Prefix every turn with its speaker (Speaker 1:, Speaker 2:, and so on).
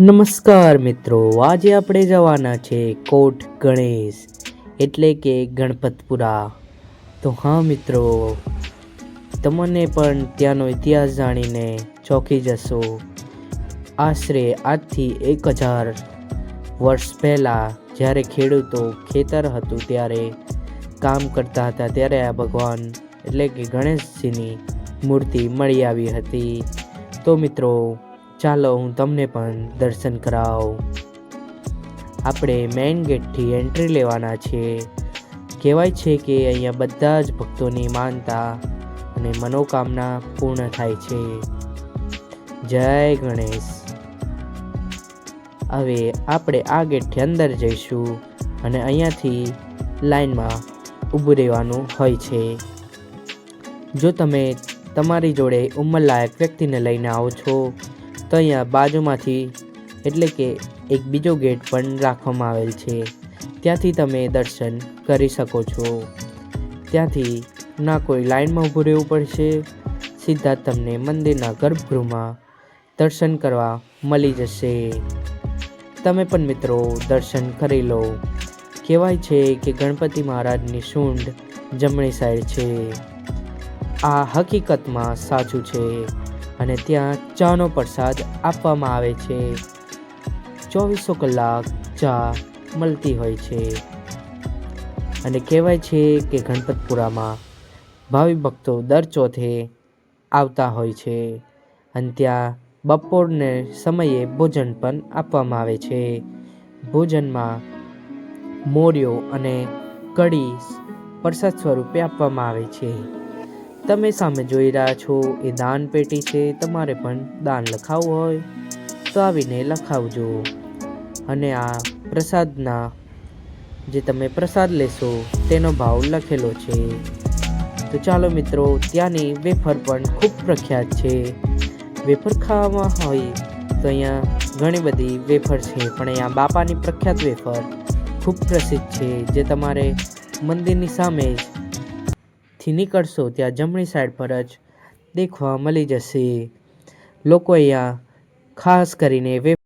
Speaker 1: નમસ્કાર મિત્રો, આજે આપણે જવાના છે કોટ ગણેશ, એટલે કે ગણપતપુરા. તો હા મિત્રો, તમને પણ ત્યાંનો ઇતિહાસ જાણીને ચોંકી જશો. આશરે આજથી એક હજાર વર્ષ પહેલાં જ્યારે ખેડૂતો ખેતર હતું ત્યારે કામ કરતા હતા, ત્યારે આ ભગવાન, એટલે કે ગણેશજીની મૂર્તિ મળી આવી હતી. તો મિત્રો ચાલો હું તમને પણ દર્શન કરાવું. આપણે મેઇન ગેટથી એન્ટ્રી લેવાના છીએ. કહેવાય છે કે અહીંયા બધા જ ભક્તોની માનતા અને મનોકામના પૂર્ણ થાય છે. જય ગણેશ. હવે આપણે આ ગેટથી અંદર જઈશું અને અહીંયાથી લાઈનમાં ઊભું રહેવાનું હોય છે. જો તમે તમારી જોડે ઉંમરલાયક વ્યક્તિને લઈને આવો છો તો અહીંયા બાજુમાંથી, એટલે કે એક બીજો ગેટ પણ રાખવામાં આવેલ છે. ત્યાંથી તમે દર્શન કરી શકો છો. ત્યાંથી ના કોઈ લાઇનમાં ઊભું રહેવું પડશે. સીધા તમને મંદિરના ગર્ભગૃહમાં દર્શન કરવા મળી જશે. તમે પણ મિત્રો દર્શન કરી લો. કહેવાય છે કે ગણપતિ મહારાજની સૂંઢ જમણી સાઈડ છે. આ હકીકતમાં સાચું છે. અને ત્યાં ચાનો પ્રસાદ આપવામાં આવે છે. ચોવીસો કલાક ચા મળતી હોય છે. અને કહેવાય છે કે ગણપતપુરામાં ભાવિ ભક્તો દર ચોથે આવતા હોય છે અને ત્યાં બપોરને સમયે ભોજન પણ આપવામાં આવે છે. ભોજનમાં મોર્યો અને કઢી પ્રસાદ સ્વરૂપે આપવામાં આવે છે. તમે સામે જોઈ રહ્યા છો એ દાન પેટી છે, તમારે પણ દાન લખાવવું હોય તો આવીને લખાવજો. અને આ પ્રસાદના જે તમે પ્રસાદ લેશો તેનો ભાવ લખેલો છે. તો ચાલો મિત્રો, ત્યાંની વેફર પણ ખૂબ પ્રખ્યાત છે. વેફર ખાવામાં હોય તો અહીંયા ઘણી બધી વેફર છે, પણ અહીંયા બાપાની પ્રખ્યાત વેફર ખૂબ પ્રસિદ્ધ છે, જે તમારે મંદિરની સામે જ થી નીકળશો, ત્યાં જમણી સાઈડ પર જ દેખવા મળી જશે. લોકો અહીંયા ખાસ કરીને વે